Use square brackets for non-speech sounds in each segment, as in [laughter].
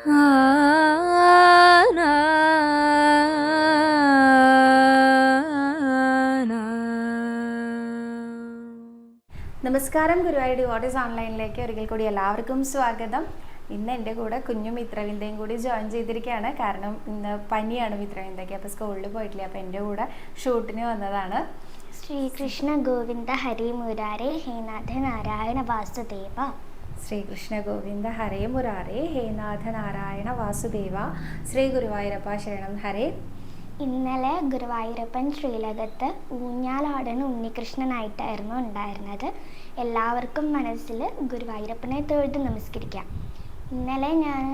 നമസ്കാരം ഗുരുവായൂർ ഡിവോട്ടീസ് ഓൺലൈനിലേക്ക് ഒരിക്കൽ കൂടി എല്ലാവർക്കും സ്വാഗതം. ഇന്ന് എന്റെ കൂടെ കുഞ്ഞു മിത്രവിന്ദയും കൂടി ജോയിൻ ചെയ്തിരിക്കുകയാണ്. കാരണം ഇന്ന് പനിയാണ് മിത്രവിന്ദയ്ക്ക്. അപ്പോൾ സ്കൂളിൽ പോയിട്ടില്ല? അപ്പോൾ എന്റെ കൂടെ ഷൂട്ടിന് വന്നതാണ്. ശ്രീകൃഷ്ണ ഗോവിന്ദ ഹരി മുരാരെ ഹേനാഥ നാരായണ വാസുദേവ. ശ്രീകൃഷ്ണ ഗോവിന്ദ ഹരേ മുരാരേ ഹേനാഥ നാരായണ വാസുദേവ ശ്രീ ഗുരുവായൂരപ്പ ശരണം. ഹരേ. ഇന്നലെ ഗുരുവായൂരപ്പൻ ശ്രീലകത്ത് ഊഞ്ഞാലാടൻ ഉണ്ണികൃഷ്ണനായിട്ടായിരുന്നു ഉണ്ടായിരുന്നത്. എല്ലാവർക്കും മനസ്സിൽ ഗുരുവായൂരപ്പനെ തൊഴുത് നമസ്കരിക്കാം. ഇന്നലെ ഞാൻ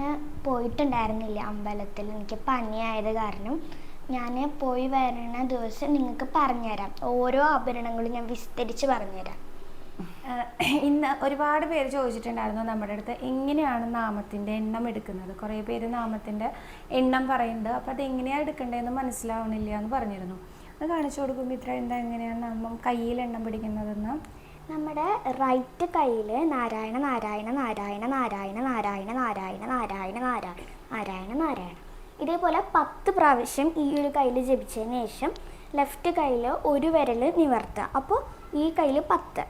പോയിട്ടുണ്ടായിരുന്നില്ല അമ്പലത്തിൽ. എനിക്ക് പനിയായത് കാരണം ഞാൻ പോയി വരണ ദിവസം നിങ്ങൾക്ക് പറഞ്ഞുതരാം. ഓരോ ആഭരണങ്ങളും ഞാൻ വിസ്തരിച്ച് പറഞ്ഞുതരാം. ഇന്ന് ഒരുപാട് പേര് ചോദിച്ചിട്ടുണ്ടായിരുന്നു നമ്മുടെ അടുത്ത് എങ്ങനെയാണ് നാമത്തിന്റെ എണ്ണം എടുക്കുന്നത്? കുറേ പേര് നാമത്തിന്റെ എണ്ണം പറയുന്നുണ്ട്. അപ്പോൾ അത് എങ്ങനെയാണ് എടുക്കേണ്ടതെന്ന് മനസ്സിലാവണില്ല എന്ന് പറഞ്ഞിരുന്നു. അത് കാണിച്ചു കൊടുക്കും ഇത്ര എന്താ എങ്ങനെയാണ് നാമം കയ്യിൽ എണ്ണം പിടിക്കുന്നതെന്ന്? നമ്മുടെ റൈറ്റ് കയ്യിൽ നാരായണ നാരായണ നാരായണ നാരായണ നാരായണ നാരായണ നാരായണ നാരായണ നാരായണ നാരായണ. ഇതേപോലെ പത്ത് പ്രാവശ്യം ഈ ഒരു കയ്യിൽ ജപിച്ചതിന് ശേഷം ലെഫ്റ്റ് കയ്യിൽ ഒരു വിരൽ നിവർത്തുക. അപ്പോൾ ഈ കയ്യിൽ പത്ത്.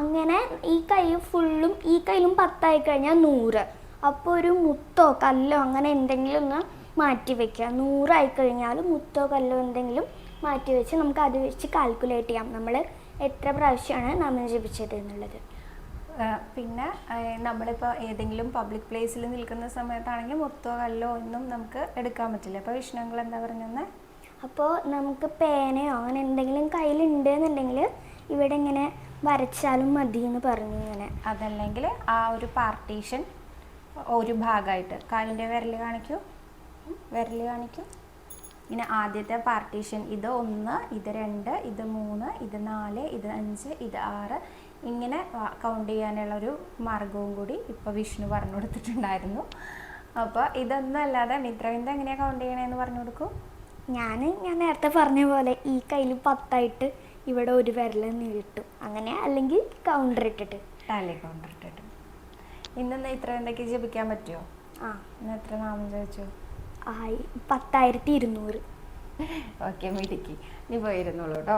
അങ്ങനെ ഈ കൈ ഫുള്ളും ഈ കയ്യിലും പത്തായി കഴിഞ്ഞാൽ നൂറ്. അപ്പോൾ ഒരു മുത്തോ കല്ലോ അങ്ങനെ എന്തെങ്കിലും ഒന്ന് മാറ്റി വെക്കുക. നൂറായി കഴിഞ്ഞാൽ മുത്തോ കല്ലോ എന്തെങ്കിലും മാറ്റി വെച്ച് നമുക്ക് അത് വെച്ച് കാൽക്കുലേറ്റ് ചെയ്യാം. നമ്മൾ എത്ര പ്രാവശ്യമാണ് നാമം ജപിച്ചത് എന്നുള്ളത്. പിന്നെ നമ്മളിപ്പോൾ ഏതെങ്കിലും പബ്ലിക് പ്ലേസിൽ നിൽക്കുന്ന സമയത്താണെങ്കിൽ മുത്തോ കല്ലോ ഒന്നും നമുക്ക് എടുക്കാൻ പറ്റില്ല. അപ്പോൾ വിഷ്ണുങ്ങൾ എന്താ പറഞ്ഞത് അപ്പോൾ നമുക്ക് പേനയോ അങ്ങനെ എന്തെങ്കിലും കയ്യിലുണ്ട് എന്നുണ്ടെങ്കിൽ ഇവിടെ ഇങ്ങനെ വരച്ചാലും മതി എന്ന് പറഞ്ഞു ഇങ്ങനെ. അതല്ലെങ്കിൽ ആ ഒരു പാർട്ടീഷൻ ഒരു ഭാഗമായിട്ട്. കാലിന്റെ വിരൽ കാണിക്കൂ. വിരൽ കാണിക്കൂ. ഇങ്ങനെ ആദ്യത്തെ പാർട്ടീഷൻ. ഇത് ഒന്ന് ഇത് രണ്ട് ഇത് മൂന്ന് ഇത് നാല് ഇത് അഞ്ച് ഇത് ആറ്. ഇങ്ങനെ കൗണ്ട് ചെയ്യാനുള്ള ഒരു മാർഗവും കൂടി ഇപ്പോൾ വിഷ്ണു പറഞ്ഞു കൊടുത്തിട്ടുണ്ടായിരുന്നു. അപ്പോൾ ഇതൊന്നും അല്ലാതെ മിത്രവിന്ദ എങ്ങനെയാണ് കൗണ്ട് ചെയ്യണേന്ന് പറഞ്ഞു കൊടുക്കൂ? ഞാൻ ഞാൻ നേരത്തെ പറഞ്ഞ പോലെ ഈ കയ്യിൽ പത്തായിട്ട് ഇവിടെ ഒരു വിരൽ നീട്ടും അങ്ങനെ അല്ലെങ്കിൽ കൗണ്ടർ ഇട്ടിട്ട്. ടാലി കൗണ്ടർ ഇട്ടിട്ട്. ഇന്നെന്നാ ഇത്ര എന്തൊക്കെ ജപിക്കാൻ പറ്റുമോ ആ. ഇന്ന് എത്ര നാമം ചോദിച്ചു ആയി പത്തായിരത്തി ഇരുന്നൂറ്. ഓക്കെ മിടുക്കി. നീ പോയിരുന്നുള്ളൂ കേട്ടോ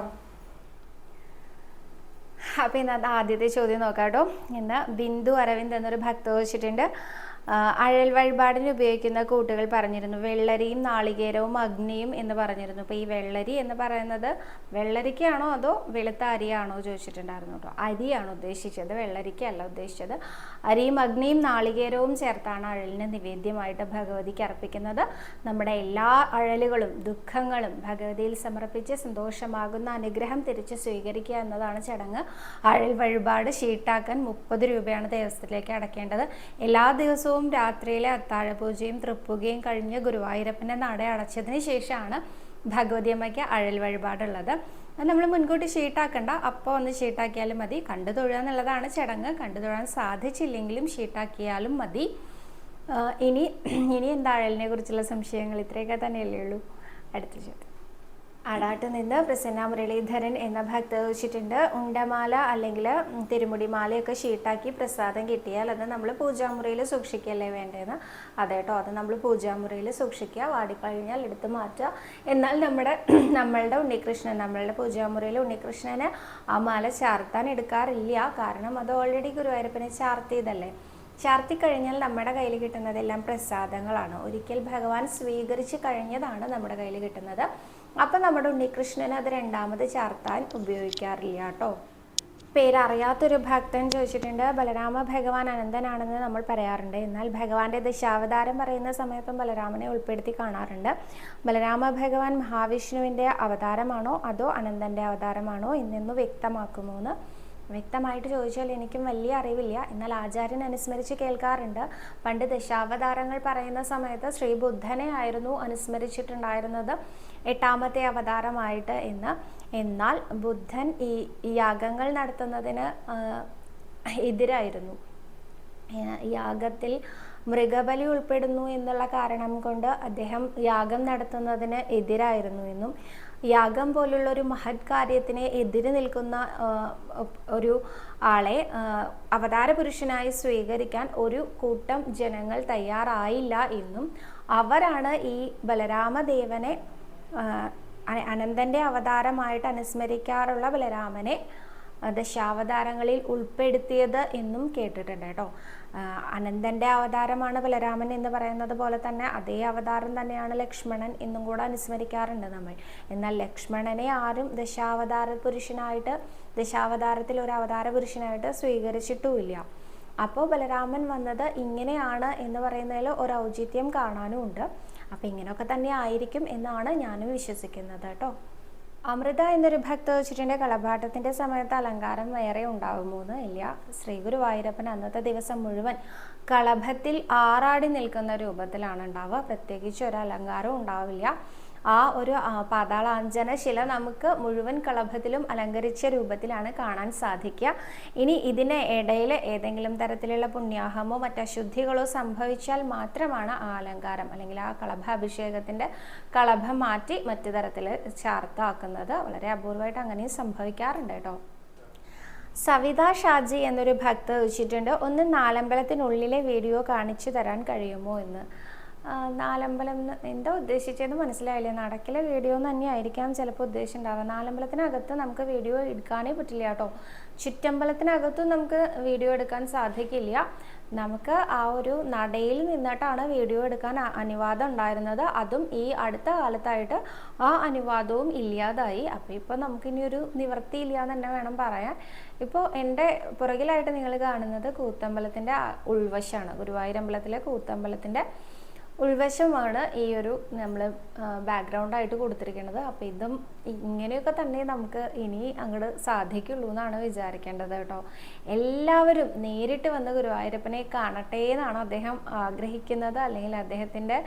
അപ്പോൾ ഇന്ന് അത് ആദ്യത്തെ ചോദ്യം നോക്കാം കേട്ടോ ഇന്ന് ബിന്ദു അരവിന്ദ് എന്നൊരു ഭക്ത ചോദിച്ചിട്ടുണ്ട്. അഴൽ വഴിപാടിന് ഉപയോഗിക്കുന്ന കൂട്ടുകൾ പറഞ്ഞിരുന്നു. വെള്ളരിയും നാളികേരവും അഗ്നിയും എന്ന് പറഞ്ഞിരുന്നു. അപ്പോൾ ഈ വെള്ളരി എന്ന് പറയുന്നത് വെള്ളരിക്കാണോ അതോ വെളുത്ത അരിയാണോ ചോദിച്ചിട്ടുണ്ടായിരുന്നു കേട്ടോ. അരിയാണ് ഉദ്ദേശിച്ചത്. വെള്ളരിക്കല്ല ഉദ്ദേശിച്ചത്. അരിയും അഗ്നിയും നാളികേരവും ചേർത്താണ് അഴലിന് നിവേദ്യമായിട്ട് ഭഗവതിക്ക് അർപ്പിക്കുന്നത്. നമ്മുടെ എല്ലാ അഴലുകളും ദുഃഖങ്ങളും ഭഗവതിയിൽ സമർപ്പിച്ച് സന്തോഷമാകുന്ന അനുഗ്രഹം തിരിച്ച് സ്വീകരിക്കുക എന്നതാണ് ചടങ്ങ്. അഴൽ വഴിപാട് ഷീട്ടാക്കാൻ മുപ്പത് രൂപയാണ് ദേവസ്ഥത്തിലേക്ക് അടക്കേണ്ടത്. എല്ലാ ദിവസവും രാത്രിയിലെ അത്താഴപൂജയും തൃപ്പുകയും കഴിഞ്ഞ് ഗുരുവായൂരപ്പന്റെ നട അടച്ചതിന് ശേഷമാണ് ഭഗവതി അമ്മയ്ക്ക് അഴൽ വഴിപാടുള്ളത്. അത് നമ്മൾ മുൻകൂട്ടി ഷീട്ടാക്കണ്ട. അപ്പോൾ ഒന്ന് ഷീട്ടാക്കിയാലും മതി. കണ്ടു തൊഴുക എന്നുള്ളതാണ് ചടങ്ങ്. കണ്ടു തൊഴാൻ സാധിച്ചില്ലെങ്കിലും ഷീട്ടാക്കിയാലും മതി. ഇനി ഇനി എന്താ അഴലിനെ കുറിച്ചുള്ള സംശയങ്ങൾ? ഇത്രയൊക്കെ തന്നെയല്ലേ ഉള്ളൂ. അടുത്ത ചോദ്യം. ആടാട്ട് നിന്ന് പ്രസന്ന മുരളീധരൻ എന്ന ഭക്ത വെച്ചിട്ടുണ്ട് ഉണ്ടമാല അല്ലെങ്കിൽ തിരുമുടിമാലയൊക്കെ ഷീട്ടാക്കി പ്രസാദം കിട്ടിയാൽ അത് നമ്മൾ പൂജാമുറിയിൽ സൂക്ഷിക്കുകയല്ലേ വേണ്ടതെന്ന് അതേട്ടോ അത് നമ്മൾ പൂജാമുറിയിൽ സൂക്ഷിക്കുക വാടിക്കഴിഞ്ഞാൽ എടുത്ത് മാറ്റുക. എന്നാൽ നമ്മുടെ [clears throat] നമ്മളുടെ ഉണ്ണികൃഷ്ണൻ നമ്മളുടെ പൂജാമുറിയിൽ ഉണ്ണികൃഷ്ണന് ആ മാല ചാർത്താൻ എടുക്കാറില്ല. കാരണം അത് ഓൾറെഡി ഗുരുവായൂരപ്പനെ ചാർത്തിയതല്ലേ. ചാർത്തി കഴിഞ്ഞാൽ നമ്മുടെ കയ്യിൽ കിട്ടുന്നതെല്ലാം പ്രസാദങ്ങളാണ്. ഒരിക്കൽ ഭഗവാൻ സ്വീകരിച്ച് കഴിഞ്ഞതാണ് നമ്മുടെ കയ്യിൽ കിട്ടുന്നത്. അപ്പം നമ്മുടെ ഉണ്ണികൃഷ്ണൻ അത് രണ്ടാമത് ചേർത്താൻ ഉപയോഗിക്കാറില്ല കേട്ടോ. പേരറിയാത്തൊരു ഭക്തൻ ചോദിച്ചിട്ടുണ്ട് ബലരാമ ഭഗവാൻ അനന്തനാണെന്ന് നമ്മൾ പറയാറുണ്ട്. എന്നാൽ ഭഗവാന്റെ ദശാവതാരം പറയുന്ന സമയത്തും ബലരാമനെ ഉൾപ്പെടുത്തി കാണാറുണ്ട്. ബലരാമ ഭഗവാൻ മഹാവിഷ്ണുവിന്റെ അവതാരമാണോ? അതോ അനന്തന്റെ അവതാരമാണോ? എന്നൊന്ന് വ്യക്തമാക്കുമോ എന്ന് വ്യക്തമായിട്ട് ചോദിച്ചാൽ എനിക്കും വലിയ അറിവില്ല. എന്നാൽ ആചാര്യൻ അനുസ്മരിച്ച് കേൾക്കാറുണ്ട്. പണ്ട് ദശാവതാരങ്ങൾ പറയുന്ന സമയത്ത് ശ്രീബുദ്ധനെ ആയിരുന്നു അനുസ്മരിച്ചിട്ടുണ്ടായിരുന്നത്. എട്ടാമത്തെ അവതാരമായിട്ട് ഇന്ന്. എന്നാൽ ബുദ്ധൻ ഈ യാഗങ്ങൾ നടത്തുന്നതിന് എതിരായിരുന്നു. യാഗത്തിൽ മൃഗബലി ഉൾപ്പെടുന്നു എന്നുള്ള കാരണം കൊണ്ട് അദ്ദേഹം യാഗം നടത്തുന്നതിന് എതിരായിരുന്നു എന്നും യാഗം പോലുള്ള ഒരു മഹത് കാര്യത്തിനെ എതിര് നിൽക്കുന്ന ഒരു ആളെ അവതാര പുരുഷനായി സ്വീകരിക്കാൻ ഒരു കൂട്ടം ജനങ്ങൾ തയ്യാറായില്ല എന്നും അവരാണ് ഈ ബലരാമദേവനെ ആ, അ- അനന്തന്റെ അവതാരമായിട്ട് അനുസ്മരിക്കാറുള്ള ബലരാമനെ ദശാവതാരങ്ങളിൽ ഉൾപ്പെടുത്തിയത് എന്നും കേട്ടിട്ടുണ്ട് കേട്ടോ. അനന്തന്റെ അവതാരമാണ് ബലരാമൻ എന്ന് പറയുന്നത് പോലെ തന്നെ അതേ അവതാരം തന്നെയാണ് ലക്ഷ്മണൻ എന്നും കൂടെ അനുസ്മരിക്കാറുണ്ട് നമ്മൾ. എന്നാൽ ലക്ഷ്മണനെ ആരും ദശാവതാര പുരുഷനായിട്ട് ദശാവതാരത്തിൽ ഒരു അവതാര പുരുഷനായിട്ട് സ്വീകരിച്ചിട്ടുമില്ല. അപ്പോൾ ബലരാമൻ വന്നത് ഇങ്ങനെയാണ് എന്ന് പറയുന്നതിൽ ഒരു ഔചിത്യം കാണാനും ഉണ്ട് അപ്പം ഇങ്ങനെയൊക്കെ തന്നെ ആയിരിക്കും എന്നാണ് ഞാനും വിശ്വസിക്കുന്നത് കേട്ടോ. അമൃത എന്നൊരു ഭക്ത വെച്ചിട്ടുണ്ട്. കളഭാട്ടത്തിന്റെ സമയത്ത് അലങ്കാരം വേറെ ഉണ്ടാകുമോ എന്ന് ഇല്ല. ശ്രീ ഗുരുവായൂരപ്പൻ അന്നത്തെ ദിവസം മുഴുവൻ കളഭത്തിൽ ആറാടി നിൽക്കുന്ന രൂപത്തിലാണ് ഉണ്ടാവുക. പ്രത്യേകിച്ച് ഒരു അലങ്കാരവും ഉണ്ടാവില്ല. ആ ഒരു പാതാളാഞ്ജന ശില നമുക്ക് മുഴുവൻ കളഭത്തിലും അലങ്കരിച്ച രൂപത്തിലാണ് കാണാൻ സാധിക്കുക. ഇനി ഇതിന് ഇടയിൽ ഏതെങ്കിലും തരത്തിലുള്ള പുണ്യാഹമോ മറ്റശുദ്ധികളോ സംഭവിച്ചാൽ മാത്രമാണ് ആ അലങ്കാരം അല്ലെങ്കിൽ ആ കളഭ അഭിഷേകത്തിന്റെ കളഭം മാറ്റി മറ്റു തരത്തിൽ ചാർത്താക്കുന്നത്. വളരെ അപൂർവമായിട്ട് അങ്ങനെയും സംഭവിക്കാറുണ്ട് കേട്ടോ. സവിത ഷാജി എന്നൊരു ഭക്ത ചോദിച്ചിട്ടുണ്ട് ഒന്ന് നാലമ്പലത്തിനുള്ളിലെ വീഡിയോ കാണിച്ചു തരാൻ കഴിയുമോ എന്ന്? നാലമ്പലം എന്താ ഉദ്ദേശിച്ചത് മനസ്സിലായില്ലേ. നടക്കിലെ വീഡിയോ തന്നെയായിരിക്കാം ചിലപ്പോൾ ഉദ്ദേശിച്ചിട്ടുണ്ടാവുക നാലമ്പലത്തിനകത്ത് നമുക്ക് വീഡിയോ എടുക്കാനേ പറ്റില്ല കേട്ടോ ചുറ്റമ്പലത്തിനകത്തും നമുക്ക് വീഡിയോ എടുക്കാൻ സാധിക്കില്ല. നമുക്ക് ആ ഒരു നടയിൽ നിന്നിട്ടാണ് വീഡിയോ എടുക്കാൻ അനുവാദം ഉണ്ടായിരുന്നത്. അതും ഈ അടുത്ത കാലത്തായിട്ട് ആ അനുവാദവും ഇല്ലാതായി. അപ്പോൾ ഇപ്പോൾ നമുക്കിനിയൊരു നിവൃത്തിയില്ല എന്ന് തന്നെ വേണം പറയാൻ. ഇപ്പോൾ എന്റെ പുറകിലായിട്ട് നിങ്ങൾ കാണുന്നത് കൂത്തമ്പലത്തിന്റെ ഉൾവശമാണ് ഗുരുവായൂരമ്പലത്തിലെ കൂത്തമ്പലത്തിന്റെ ഉൾവശമാണ് ഈ ഒരു നമ്മൾ ബാക്ക്ഗ്രൗണ്ട് ആയിട്ട് കൊടുത്തിരിക്കുന്നത്. അപ്പോൾ ഇതും ഇങ്ങനെയൊക്കെ തന്നെ നമുക്ക് ഇനി അങ്ങോട്ട് സാധിക്കുള്ളൂ എന്നാണ് വിചാരിക്കേണ്ടത് കേട്ടോ. എല്ലാവരും നേരിട്ട് വന്ന് ഗുരുവായൂരപ്പനെ കാണട്ടെ എന്നാണ് അദ്ദേഹം ആഗ്രഹിക്കുന്നത്. അല്ലെങ്കിൽ അദ്ദേഹത്തിന്റെ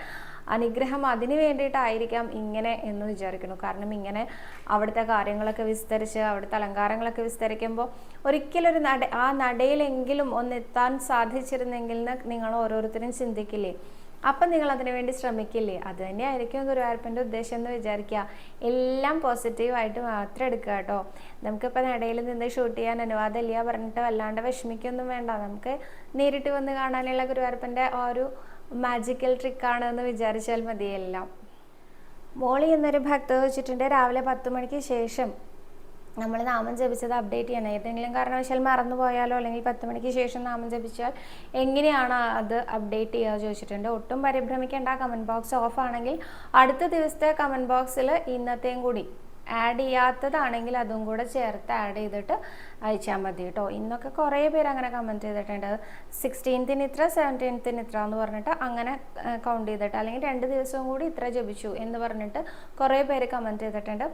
അനുഗ്രഹം അതിന് വേണ്ടിയിട്ടായിരിക്കാം ഇങ്ങനെ എന്ന് വിചാരിക്കുന്നു. കാരണം ഇങ്ങനെ അവിടുത്തെ കാര്യങ്ങളൊക്കെ വിസ്തരിച്ച് അവിടുത്തെ അലങ്കാരങ്ങളൊക്കെ വിസ്തരിക്കുമ്പോൾ ഒരിക്കലൊരു നട ആ നടയിലെങ്കിലും ഒന്ന് എത്താൻ സാധിച്ചിരുന്നെങ്കിൽ നിങ്ങൾ ഓരോരുത്തരും ചിന്തിക്കില്ലേ? അപ്പം നിങ്ങൾ അതിനു വേണ്ടി ശ്രമിക്കില്ലേ? അത് തന്നെയായിരിക്കും ഗുരുവായൂരപ്പന്റെ ഉദ്ദേശം എന്ന് വിചാരിക്കുക. എല്ലാം പോസിറ്റീവായിട്ട് മാത്രം എടുക്കുക കേട്ടോ. നമുക്കിപ്പോൾ ഇടയിൽ നിന്ന് ഷൂട്ട് ചെയ്യാൻ അനുവാദമില്ല പറഞ്ഞിട്ട് വല്ലാണ്ട് വിഷമിക്കൊന്നും വേണ്ട. നമുക്ക് നേരിട്ട് വന്ന് കാണാനുള്ള ഗുരുവായൂരപ്പന്റെ ആ ഒരു മാജിക്കൽ ട്രിക്കാണ് എന്ന് വിചാരിച്ചാൽ മതിയെല്ലാം മോളി എന്നൊരു ഭക്ത വെച്ചിട്ടുണ്ട് രാവിലെ പത്ത് മണിക്ക് ശേഷം നമ്മൾ നാമം ജപിച്ചത് അപ്ഡേറ്റ് ചെയ്യണം ഏതെങ്കിലും കാരണവശാൽ മറന്നു പോയാലോ അല്ലെങ്കിൽ പത്ത് മണിക്ക് ശേഷം നാമം ജപിച്ചാൽ എങ്ങനെയാണ് അത് അപ്ഡേറ്റ് ചെയ്യുക ചോദിച്ചിട്ടുണ്ട്. ഒട്ടും പരിഭ്രമിക്കേണ്ട കമന്റ് ബോക്സ് ഓഫ് ആണെങ്കിൽ അടുത്ത ദിവസത്തെ കമന്റ് ബോക്സിൽ ഇന്നത്തെയും കൂടി ആഡ് ചെയ്യാത്തതാണെങ്കിൽ അതും കൂടെ ചേർത്ത് ആഡ് ചെയ്തിട്ട് അയച്ചാൽ മതി കേട്ടോ. ഇന്നൊക്കെ കുറേ പേര് അങ്ങനെ കമന്റ് ചെയ്തിട്ടുണ്ട്. സിക്സ്റ്റീൻത്തിന് ഇത്ര സെവന്റീൻത്തിന് ഇത്ര എന്ന് പറഞ്ഞിട്ട് അങ്ങനെ കൗണ്ട് ചെയ്തിട്ട് അല്ലെങ്കിൽ രണ്ട് ദിവസവും കൂടി ഇത്ര ജപിച്ചു എന്ന് പറഞ്ഞിട്ട് കുറേ പേര് കമന്റ് ചെയ്തിട്ടുണ്ട്.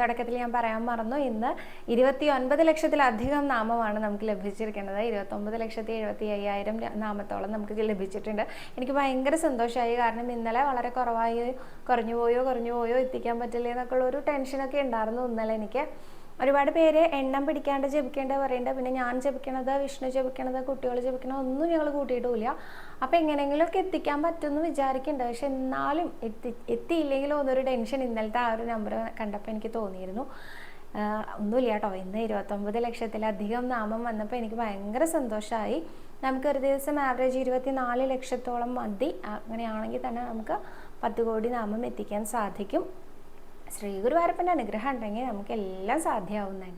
തുടക്കത്തിൽ ഞാൻ പറയാൻ മറന്നു. ഇന്ന് ഇരുപത്തി ഒൻപത് ലക്ഷത്തിലധികം നാമമാണ് നമുക്ക് ലഭിച്ചിരിക്കുന്നത്. ഇരുപത്തൊമ്പത് ലക്ഷത്തി എഴുപത്തി അയ്യായിരം നാമത്തോളം നമുക്ക് ലഭിച്ചിട്ടുണ്ട്. എനിക്ക് ഭയങ്കര സന്തോഷമായി. കാരണം ഇന്നലെ വളരെ കുറവായി. കുറഞ്ഞു പോയോ കുറഞ്ഞു പോയോ എത്തിക്കാൻ പറ്റില്ല എന്നൊക്കെ ഉള്ള ഒരു ടെൻഷനൊക്കെ ഉണ്ടായിരുന്നു ഇന്നലെ എനിക്ക്. ഒരുപാട് പേര് എണ്ണം പിടിക്കാണ്ട് ജപിക്കേണ്ട പറയേണ്ട പിന്നെ ഞാൻ ജപിക്കണത് വിഷ്ണു ജപിക്കണത് കുട്ടികൾ ജപിക്കണത് ഒന്നും ഞങ്ങൾ കൂട്ടിയിട്ടില്ല. അപ്പം എങ്ങനെയെങ്കിലുമൊക്കെ എത്തിക്കാൻ പറ്റുമെന്ന് വിചാരിക്കുന്നുണ്ട് പക്ഷെ എന്നാലും എത്തി എത്തിയില്ലെങ്കിലും ഒന്നൊരു ടെൻഷൻ ഇന്നലത്തെ ആ ഒരു നമ്പർ കണ്ടപ്പോൾ എനിക്ക് തോന്നിയിരുന്നു. ഒന്നുമില്ല കേട്ടോ. ഇന്ന് ഇരുപത്തൊമ്പത് ലക്ഷത്തിലധികം നാമം വന്നപ്പോൾ എനിക്ക് ഭയങ്കര സന്തോഷമായി നമുക്ക് ഒരു ദിവസം ആവറേജ് ഇരുപത്തിനാല് ലക്ഷത്തോളം മതി. അങ്ങനെയാണെങ്കിൽ തന്നെ നമുക്ക് പത്ത് കോടി നാമം എത്തിക്കാൻ സാധിക്കും. ശ്രീ ഗുരുവായൂരപ്പന്റെ അനുഗ്രഹം ഉണ്ടെങ്കിൽ നമുക്ക് എല്ലാം സാധ്യമാവുന്നതാണ്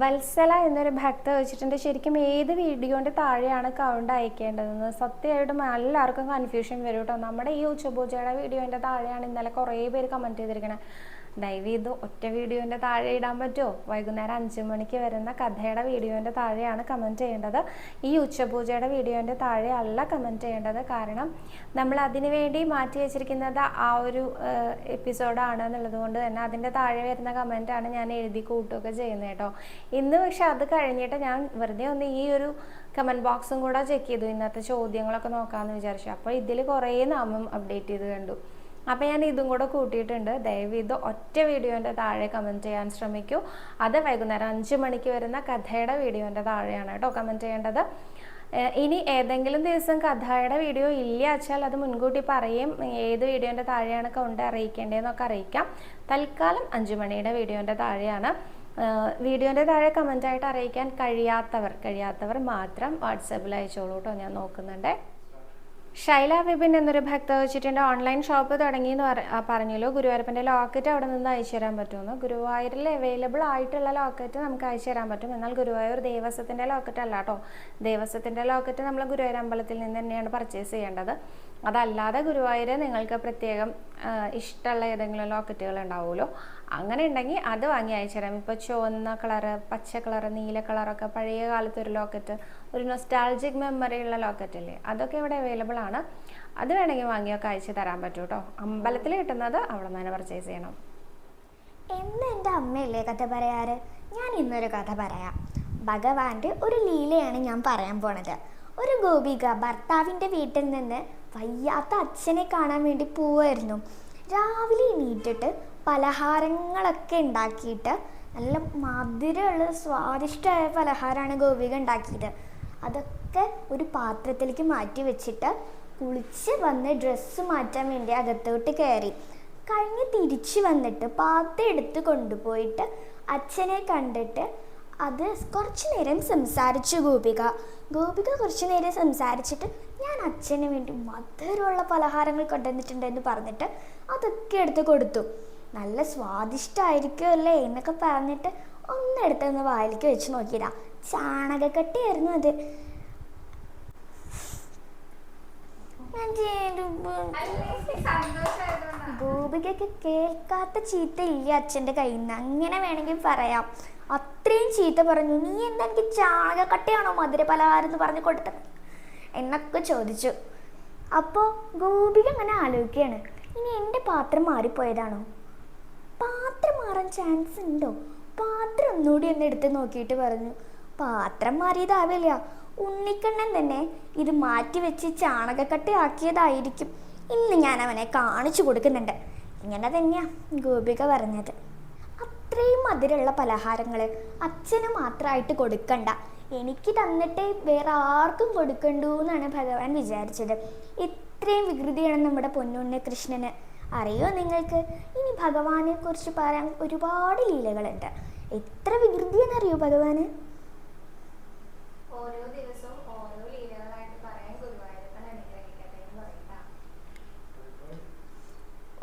വത്സല എന്നൊരു ഭക്ത വെച്ചിട്ടുണ്ട് ശരിക്കും ഏത് വീഡിയോന്റെ താഴെയാണ് കൗണ്ട് അയക്കേണ്ടതെന്ന്? സത്യമായിട്ടും എല്ലാവർക്കും കൺഫ്യൂഷൻ വരും കേട്ടോ നമ്മുടെ ഈ ഉച്ചപൂജയുടെ വീഡിയോന്റെ താഴെയാണ് ഇന്നലെ കുറേ പേര് കമന്റ് ചെയ്തിരിക്കണത് ദയവ് ചെയ്ത് ഒറ്റ വീഡിയോന്റെ താഴെ ഇടാൻ പറ്റുമോ? വൈകുന്നേരം അഞ്ച് മണിക്ക് വരുന്ന കഥയുടെ വീഡിയോന്റെ താഴെയാണ് കമന്റ് ചെയ്യേണ്ടത്. ഈ ഉച്ചപൂജയുടെ വീഡിയോന്റെ താഴെ അല്ല കമന്റ് ചെയ്യേണ്ടത്. കാരണം നമ്മൾ അതിനു വേണ്ടി മാറ്റി വെച്ചിരിക്കുന്നത് ആ ഒരു എപ്പിസോഡാണ് എന്നുള്ളത് കൊണ്ട് തന്നെ അതിന്റെ താഴെ വരുന്ന കമന്റാണ് ഞാൻ എഴുതി കൂട്ടുകയൊക്കെ ചെയ്യുന്നത് കേട്ടോ. ഇന്ന് പക്ഷെ അത് കഴിഞ്ഞിട്ട് ഞാൻ വെറുതെ ഒന്ന് ഈ ഒരു കമന്റ് ബോക്സും കൂടെ ചെക്ക് ചെയ്തു. ഇന്നത്തെ ചോദ്യങ്ങളൊക്കെ നോക്കാമെന്ന് വിചാരിച്ചു. അപ്പോൾ ഇതിൽ കുറേ നാമം അപ്ഡേറ്റ് ചെയ്ത് കണ്ടു. അപ്പോൾ ഞാൻ ഇതും കൂടെ കൂട്ടിയിട്ടുണ്ട്. ദയവ് ഇത് ഒറ്റ വീഡിയോന്റെ താഴെ കമന്റ് ചെയ്യാൻ ശ്രമിക്കൂ. അത് വൈകുന്നേരം അഞ്ച് മണിക്ക് വരുന്ന കഥയുടെ വീഡിയോന്റെ താഴെയാണ് കേട്ടോ കമന്റ് ചെയ്യേണ്ടത്. ഇനി ഏതെങ്കിലും ദിവസം കഥയുടെ വീഡിയോ ഇല്ല വെച്ചാൽ അത് മുൻകൂട്ടി പറയും ഏത് വീഡിയോന്റെ താഴെയാണ് കൊണ്ട് അറിയിക്കേണ്ടതെന്നൊക്കെ അറിയിക്കാം. തൽക്കാലം അഞ്ചു മണിയുടെ വീഡിയോന്റെ താഴെയാണ്. വീഡിയോന്റെ താഴെ കമന്റായിട്ട് അറിയിക്കാൻ കഴിയാത്തവർ കഴിയാത്തവർ മാത്രം വാട്സാപ്പിൽ അയച്ചോളൂ കേട്ടോ ഞാൻ നോക്കുന്നുണ്ട്. ഷൈല വിപിൻ എന്നൊരു ഭക്ത വെച്ചിട്ടുണ്ട്. ഓൺലൈൻ ഷോപ്പ് തുടങ്ങി എന്ന് പറഞ്ഞല്ലോ. ഗുരുവായൂരപ്പന്റെ ലോക്കറ്റ് അവിടെ നിന്ന് അയച്ചു തരാൻ പറ്റുമെന്ന്. ഗുരുവായൂരിൽ അവൈലബിൾ ആയിട്ടുള്ള ലോക്കറ്റ് നമുക്ക് അയച്ചു തരാൻ പറ്റും. എന്നാൽ ഗുരുവായൂർ ദേവസ്വത്തിന്റെ ലോക്കറ്റ് അല്ല കേട്ടോ ദേവസ്വത്തിന്റെ ലോക്കറ്റ് നമ്മൾ ഗുരുവായൂർ അമ്പലത്തിൽ നിന്ന് തന്നെയാണ് പർച്ചേസ് ചെയ്യേണ്ടത്. അതല്ലാതെ ഗുരുവായൂർ നിങ്ങൾക്ക് പ്രത്യേകം ഇഷ്ടമുള്ള ഏതെങ്കിലും ലോക്കറ്റുകൾ ഉണ്ടാവുമല്ലോ. അങ്ങനെ ഉണ്ടെങ്കിൽ അത് വാങ്ങി അയച്ചു തരാം. ഇപ്പോൾ ചുവന്ന കളറ് പച്ച കളറ് നീല കളറൊക്കെ പഴയ കാലത്ത് ഒരു ലോക്കറ്റ് ഒരു നൊസ്റ്റാൾജിക് മെമ്മറി ഉള്ള ലോക്കറ്റ് അല്ലേ? അതൊക്കെ ഇവിടെ അവൈലബിൾ ആണ്. അത് വേണമെങ്കിൽ വാങ്ങിയൊക്കെ അയച്ചു തരാൻ പറ്റും കേട്ടോ അമ്പലത്തിൽ കിട്ടുന്നത് അവിടെ നിന്ന് തന്നെ പർച്ചേസ് ചെയ്യണം. എന്ന് എന്റെ അമ്മയല്ലേ കഥ പറയാറ്? ഞാൻ ഇന്നൊരു കഥ പറയാം. ഭഗവാന്റെ ഒരു ലീലയാണ് ഞാൻ പറയാൻ പോണത്. ഒരു ഗോപിക ഭർത്താവിന്റെ വീട്ടിൽ നിന്ന് വയ്യാത്ത അച്ഛനെ കാണാൻ വേണ്ടി പോവായിരുന്നു. രാവിലെ എണീറ്റിട്ട് പലഹാരങ്ങളൊക്കെ ഉണ്ടാക്കിയിട്ട് നല്ല മധുരമുള്ള സ്വാദിഷ്ടമായ പലഹാരമാണ് ഗോപിക ഉണ്ടാക്കിയത്. അതൊക്കെ ഒരു പാത്രത്തിലേക്ക് മാറ്റി വെച്ചിട്ട് കുളിച്ച് വന്ന് ഡ്രസ്സ് മാറ്റാൻ വേണ്ടി അകത്തോട്ട് കയറി. കഴിഞ്ഞ് തിരിച്ചു വന്നിട്ട് പാത്രം എടുത്ത് കൊണ്ടുപോയിട്ട് അച്ഛനെ കണ്ടിട്ട് അത് കുറച്ചു നേരം സംസാരിച്ചു ഗോപിക. ഗോപിക കുറച്ചു നേരം സംസാരിച്ചിട്ട് ഞാൻ അച്ഛന് വേണ്ടി മധുരമുള്ള പലഹാരങ്ങൾ കൊണ്ടുവന്നിട്ടുണ്ടെന്ന് പറഞ്ഞിട്ട് അതൊക്കെ എടുത്ത് കൊടുത്തു. നല്ല സ്വാദിഷ്ടമായിരിക്കുമല്ലേ എന്നൊക്കെ പറഞ്ഞിട്ട് ഒന്നെടുത്തൊന്ന് വായിലേക്ക് വെച്ച് നോക്കിയതാ. ചാണകക്കട്ടിയായിരുന്നു അത് ഞാൻ ഗോപികയ്ക്ക് കേൾക്കാത്ത ചീത്ത ഇല്ല അച്ഛന്റെ കയ്യിൽ നിന്ന്? അങ്ങനെ വേണമെങ്കിൽ പറയാം. അത്രയും ചീത്ത പറഞ്ഞു. നീ എന്താ എനിക്ക് ചാകക്കട്ടയാണോ മധുര പലഹാരം എന്ന് പറഞ്ഞു കൊടുത്തത്? എന്നൊക്കെ ചോദിച്ചു. അപ്പോൾ ഗോപിക അങ്ങനെ ആലോചിക്കുകയാണ്. ഇനി എന്റെ പാത്രം മാറിപ്പോയതാണോ? പാത്രം മാറാൻ ചാൻസ് ഉണ്ടോ പാത്രം ഒന്നുകൂടി ഒന്ന് എടുത്ത് നോക്കിയിട്ട് പറഞ്ഞു. പാത്രം മാറിയതാവില്ല. ഉണ്ണിക്കണ്ണൻ തന്നെ ഇത് മാറ്റി വെച്ച് ചാണകക്കട്ട ആക്കിയതായിരിക്കും. ഇന്ന് ഞാൻ അവനെ കാണിച്ചു കൊടുക്കുന്നുണ്ട്. ഇങ്ങനെ തന്നെയാ ഗോപിക പറഞ്ഞത്. അത്രയും മധുരമുള്ള പലഹാരങ്ങൾ അച്ഛന് മാത്രമായിട്ട് കൊടുക്കണ്ട. എനിക്ക് തന്നിട്ടേ വേറെ ആർക്കും കൊടുക്കണ്ടൂ എന്നാണ് ഭഗവാൻ വിചാരിച്ചത്. ഇത്രയും വികൃതിയാണ് നമ്മുടെ പൊന്നുണ്ണി കൃഷ്ണന്. അറിയോ നിങ്ങൾക്ക്? ഇനി ഭഗവാനെ കുറിച്ച് പറയാൻ ഒരുപാട് ലീലകളുണ്ട്. എത്ര വികൃതി വികൃതിയെന്നറിയോ ഭഗവാന് ഓരോ ദിവസവും ഓരോ ലീലകളായിട്ട് പറയാൻ ഗുരുവായൂരപ്പൻ അനുഗ്രഹിക്കട്ടെ എന്ന് പറയട്ടാ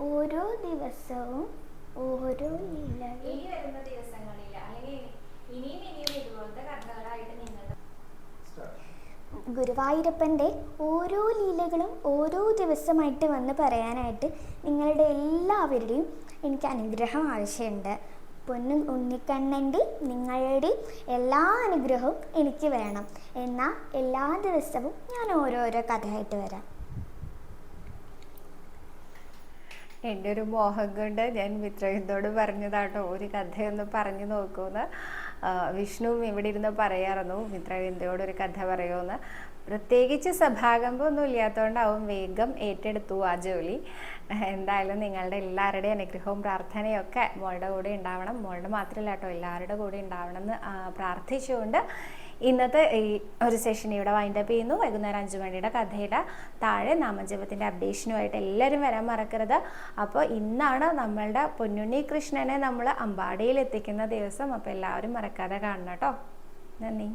ഓരോ ദിവസവും ഓരോ ലീലകൾ ഇനി വരുന്ന ദിവസങ്ങളിൽ അല്ലെങ്കിൽ ഇനിയും ഇനിയും ഇതുപോലത്തെ കഥകളായിട്ട് നിങ്ങളുടെ ഗുരുവായൂരപ്പന്റെ ഓരോ ലീലകളും ഓരോ ദിവസമായിട്ട് വന്ന് പറയാനായിട്ട് നിങ്ങളുടെ എല്ലാവരുടെയും എനിക്ക് അനുഗ്രഹം ആവശ്യമുണ്ട്. പൊന്നു ഉണ്ണിക്കണ്ണന്റെ നിങ്ങളുടെ എല്ലാ അനുഗ്രഹവും എനിക്ക് വേണം. എന്നാൽ എല്ലാ ദിവസവും ഞാൻ ഓരോരോ കഥയായിട്ട് വരാം. എന്റെ ഒരു മോഹം കൊണ്ട് ഞാൻ മിത്രഹിന്ദോട് പറഞ്ഞതാട്ടോ. ഒരു കഥയൊന്ന് പറഞ്ഞു നോക്കുമെന്ന്. വിഷ്ണുവും ഇവിടെ ഇരുന്ന് പറയാറുന്നു. മിത്രഹിന്ദയോട് ഒരു കഥ പറയുമെന്ന്. പ്രത്യേകിച്ച് സഭാകമ്പം ഒന്നും ഇല്ലാത്തതുകൊണ്ടാവും വേഗം ഏറ്റെടുത്തു ആ ജോലി. എന്തായാലും നിങ്ങളുടെ എല്ലാവരുടെയും അനുഗ്രഹവും പ്രാർത്ഥനയൊക്കെ മോളുടെ കൂടെ ഉണ്ടാവണം. മോളുടെ മാത്രമല്ല കേട്ടോ എല്ലാവരുടെ കൂടെ ഉണ്ടാവണം എന്ന് പ്രാർത്ഥിച്ചുകൊണ്ട് ഇന്നത്തെ ഈ ഒരു സെഷൻ ഇവിടെ വൈൻഡപ്പ് ചെയ്യുന്നു. വൈകുന്നേരം അഞ്ചു മണിയുടെ കഥയുടെ താഴെ നാമജപത്തിന്റെ അപ്ഡേഷനുമായിട്ട് എല്ലാവരും വരാൻ മറക്കരുത്. അപ്പോൾ ഇന്നാണ് നമ്മളുടെ പൊന്നുണ്ണി കൃഷ്ണനെ നമ്മൾ അമ്പാടിയിൽ എത്തിക്കുന്ന ദിവസം. അപ്പോൾ എല്ലാവരും മറക്കാതെ കാണണം കേട്ടോ. നന്ദി.